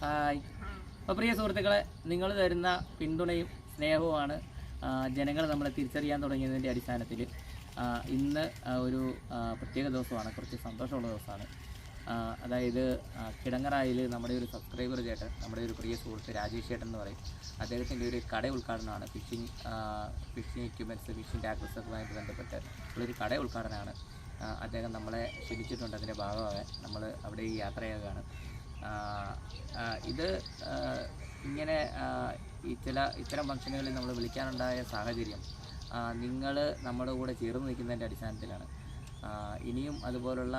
Hi. അപ്പോൾ പ്രിയ സുഹൃത്തുക്കളെ നിങ്ങൾ തരുന്ന പിന്തുണയും സ്നേഹവുമാണ് ജനങ്ങൾ നമ്മളെ തിരിച്ചറിയാൻ തുടങ്ങിയതിന്റെ അടിസ്ഥാനത്തിൽ. ഇന്ന് ഒരു പ്രത്യേക ദിവസമാണ് കുറച്ച് സന്തോഷമുള്ള ദിവസമാണ്. അതായത് കിടങ്ങറായിൽ നമ്മുടെ ഒരു സബ്സ്ക്രൈബർ ചേട്ടൻ നമ്മുടെ ഒരു പ്രിയ സുഹൃത്ത് രാജേഷ് ചേട്ടൻ എന്ന് പറയും. അദ്ദേഹത്തിന്റെ ഒരു കട ഉദ്ഘാടനമാണ് ഫിഷിംഗ് ഫിഷിംഗ് എക്യുപ്മെന്റ്സ് ഫിഷിംഗ് ടാക്സസുമായിട്ട് ബന്ധപ്പെട്ട് ഉള്ളൊരു കട ഉദ്ഘാടനമാണ്. അദ്ദേഹം നമ്മളെ ക്ഷണിച്ചിട്ടുണ്ട് അതിന്റെ ഭാഗമാകാൻ. നമ്മൾ അവിടെ ഈ ആ, ഇത് ഇങ്ങനെ ഈ ചില ഇത്തരം ഫംഗ്ഷനുകളിൽ നമ്മൾ വിളിക്കാനുണ്ടായ സാഹചര്യം നിങ്ങൾ നമ്മുടെ കൂടെ ചേർന്ന് നിൽക്കുന്നതിന്റെ അടിസ്ഥാനത്തിലാണ്. ഇനിയും അതുപോലുള്ള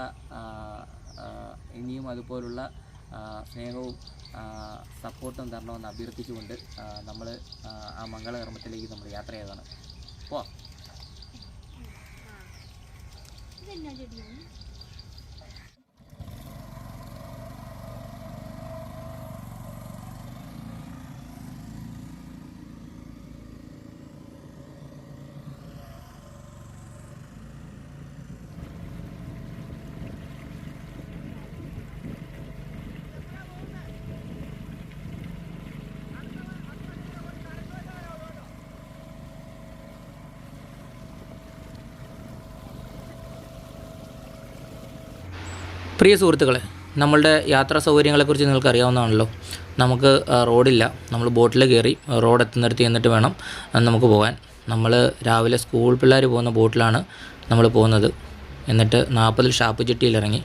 ഇനിയും അതുപോലുള്ള സ്നേഹവും സപ്പോർട്ടും തരണമെന്ന് അഭ്യർത്ഥിച്ചുകൊണ്ട് നമ്മൾ ആ മംഗളകർമ്മത്തിലേക്ക് നമ്മൾ യാത്ര ചെയ്തതാണ്. പോവാം. പ്രിയ സുഹൃത്തുക്കളെ നമ്മളുടെ യാത്രാ സൗകര്യങ്ങളെക്കുറിച്ച് നിങ്ങൾക്ക് അറിയാവുന്നതാണല്ലോ നമുക്ക് റോഡില്ല. നമ്മൾ ബോട്ടിൽ കയറി റോഡ് എത്തുന്നിടത്ത് എന്നിട്ട് വേണം നമുക്ക് പോകാൻ. നമ്മൾ രാവിലെ സ്കൂൾ പിള്ളേർ പോകുന്ന ബോട്ടിലാണ് നമ്മൾ പോകുന്നത്. എന്നിട്ട് നാൽപ്പതിൽ ഷാപ്പ് ചെട്ടിയിൽ ഇറങ്ങി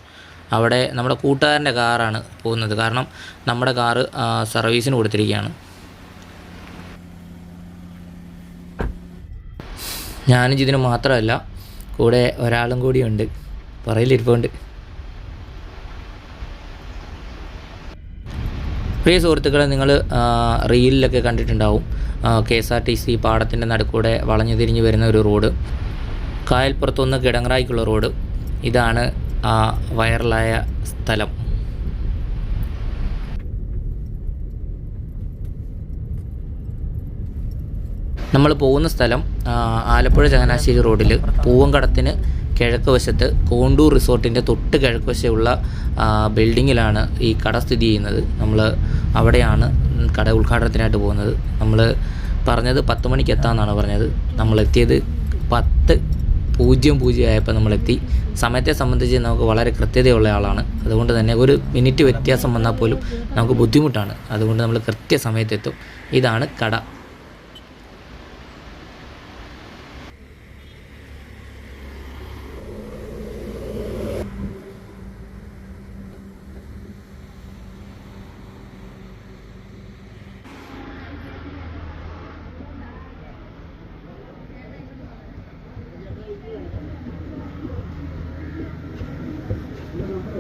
അവിടെ നമ്മുടെ കൂട്ടുകാരന്റെ കാറാണ് പോകുന്നത്. കാരണം നമ്മുടെ കാറ് സർവീസിന് കൊടുത്തിരിക്കുകയാണ്. ഞാനും ഇതിന് മാത്രമല്ല കൂടെ ഒരാളും കൂടിയുണ്ട് പറയിലിരിപ്പുണ്ട് പ്രിയ സുഹൃത്തുക്കളെ നിങ്ങൾ റീലിലൊക്കെ കണ്ടിട്ടുണ്ടാവും. K S R T C പാടത്തിന്റെ നടുക്കൂടെ വളഞ്ഞു തിരിഞ്ഞ് വരുന്ന ഒരു റോഡ്. കായൽപ്പുറത്തുനിന്ന് കിടങ്ങറായിക്കുള്ള റോഡ്. ഇതാണ് ആ വൈറലായ സ്ഥലം. നമ്മൾ പോകുന്ന സ്ഥലം ആലപ്പുഴ ചങ്ങനാശ്ശേരി റോഡിൽ പൂവങ്കടത്തിന് കിഴക്ക് വശത്ത് കോണ്ടൂർ റിസോർട്ടിന്റെ തൊട്ട് കിഴക്ക് വശമുള്ള ബിൽഡിങ്ങിലാണ് ഈ കട സ്ഥിതി ചെയ്യുന്നത്. നമ്മൾ അവിടെയാണ് കട ഉദ്ഘാടനത്തിനായിട്ട് പോകുന്നത്. നമ്മൾ പറഞ്ഞത് പത്ത് മണിക്ക് എത്താമെന്നാണ് പറഞ്ഞത്. നമ്മൾ എത്തിയത് പത്ത് പൂജ്യം പൂജ്യം ആയപ്പോൾ നമ്മളെത്തി. സമയത്തെ സംബന്ധിച്ച് നമുക്ക് വളരെ കൃത്യതയുള്ള ആളാണ്. അതുകൊണ്ട് തന്നെ ഒരു മിനിറ്റ് വ്യത്യാസം വന്നാൽ പോലും നമുക്ക് ബുദ്ധിമുട്ടാണ്. അതുകൊണ്ട് നമ്മൾ കൃത്യസമയത്തെത്തും. ഇതാണ് കട.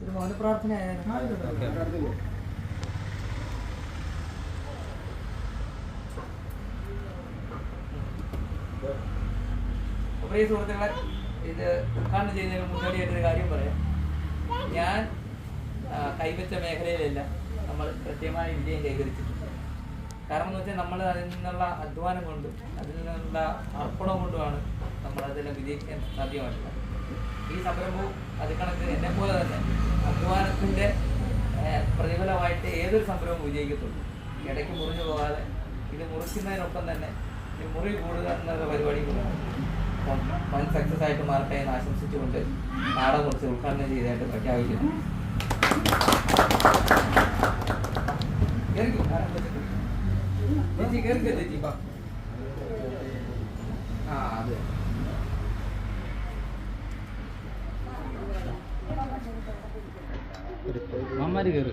ഒരു മൗന പ്രാർത്ഥന പ്രിയ സുഹൃത്തുക്കളെ ഇത് ഉദ്ഘാടനം ചെയ്യുന്നതിന് മുന്നോടിയായിട്ടൊരു കാര്യം പറയാം. ഞാൻ കൈവച്ച മേഖലയിലെല്ലാം നമ്മൾ കൃത്യമായ വിജയം കൈവരിച്ചിട്ടുണ്ട്. കാരണം എന്ന് വെച്ചാൽ നമ്മൾ അതിൽ നിന്നുള്ള അധ്വാനം കൊണ്ടും അതിൽ നിന്നുള്ള അർപ്പണം കൊണ്ടുമാണ് നമ്മൾ അതെല്ലാം വിജയിക്കാൻ സാധ്യമായിട്ടുള്ളത്. ഈ സംരംഭവും അത് കണക്ക് എന്നെ പോലെ തന്നെ അധ്വാനത്തിന്റെ പ്രതിഫലമായിട്ട് ഏതൊരു സംരംഭവും വിജയിക്കത്തുള്ളൂ. ഇടയ്ക്ക് മുറിഞ്ഞു പോകാതെ ഇത് മുറിക്കുന്നതിനൊപ്പം തന്നെ മുറി കൂടുക എന്നുള്ള പരിപാടി അപ്പം വൻ സക്സസ് ആയിട്ട് മാറട്ടെ എന്ന് ആശംസിച്ചുകൊണ്ട് നാടകം കുറച്ച് ഉദ്ഘാടനം ചെയ്തതായിട്ട് പ്രഖ്യാപിക്കുന്നു. ആ അതെ. മമ്മാര് കയറ്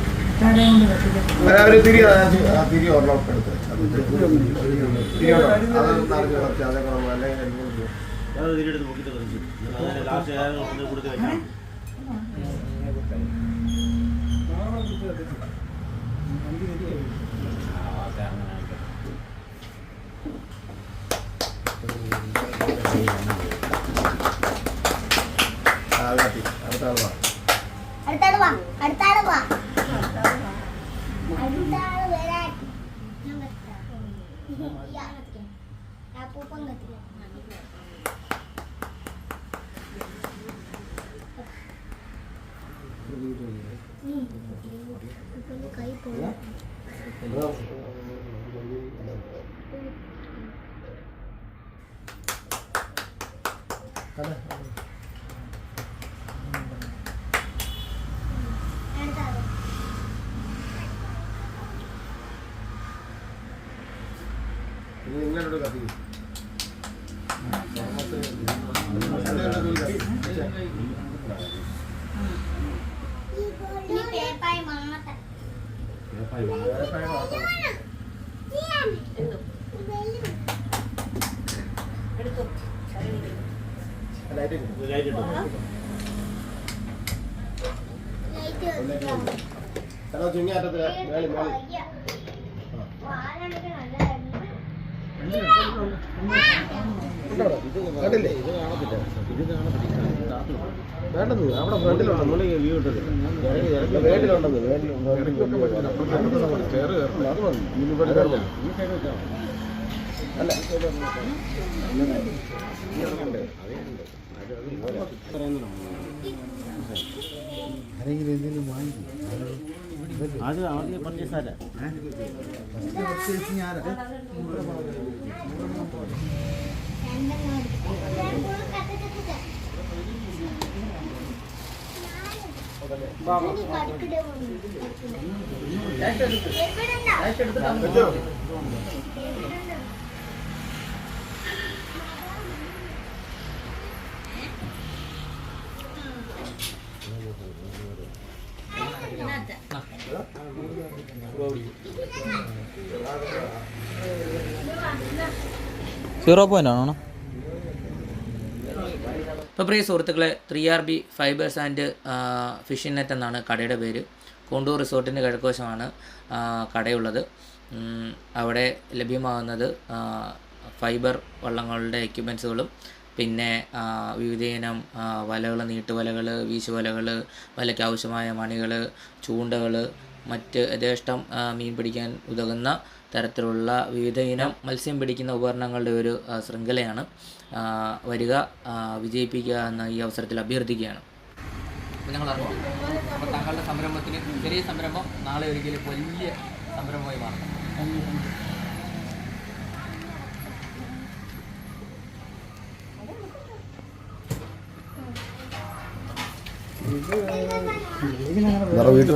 അവർ തിരി ആ തിരി ഒരെണ്ണം എടുത്ത് അത് aku pun nggak teriak Nih, ini, ini, ini, ini, ini, ini, ini, ini, ini, ini, ചുങ്ങി അറ്റത്തിൽ മേളി മേളി കണ്ടില്ലേ? ഇത് കാണത്തില്ല ഇത് കാണത്തില്ല വേണ്ടത് അവിടെ ഫ്രണ്ടിലുണ്ട്. നമ്മൾ വ്യൂ ഇട്ടത്. വേണ്ടിലുണ്ടെന്ന് വേണ്ടിലുണ്ട് അത് മതി. ഇനി ഇവിടെ അത് ആദ്യം പർച്ചേസ് ആരാ വെച്ചോ? സീറോ പോയിന്റ് ആണോ? അപ്പോൾ പ്രിയ സുഹൃത്തുക്കളെ three R B fibres and fishing net എന്നാണ് കടയുടെ പേര്. കോണ്ടൂർ റിസോർട്ടിന്റെ കിഴക്കുവശമാണ് കടയുള്ളത്. അവിടെ ലഭ്യമാകുന്നത് ഫൈബർ വള്ളങ്ങളുടെ എക്യുപ്മെൻസുകളും പിന്നെ വിവിധയിനം വലകൾ നീട്ടുവലകൾ വീശുവലകൾ വലയ്ക്ക് ആവശ്യമായ മണികൾ ചൂണ്ടകൾ മറ്റ് യഥേഷ്ടം മീൻ പിടിക്കാൻ ഉതകുന്ന തരത്തിലുള്ള വിവിധ ഇനം മത്സ്യം പിടിക്കുന്ന ഉപകരണങ്ങളുടെ ഒരു ശൃംഖലയാണ്. വരിക വിജയിപ്പിക്കുക എന്ന ഈ അവസരത്തിൽ അഭ്യർത്ഥിക്കുകയാണ്. ഞങ്ങൾ അറിഞ്ഞു അപ്പോൾ താങ്കളുടെ സംരംഭത്തിന് ചെറിയ സംരംഭം നാളെ ഒരിക്കലും വലിയ സംരംഭമായി മാറും. വേറെ വീട്ടിൽ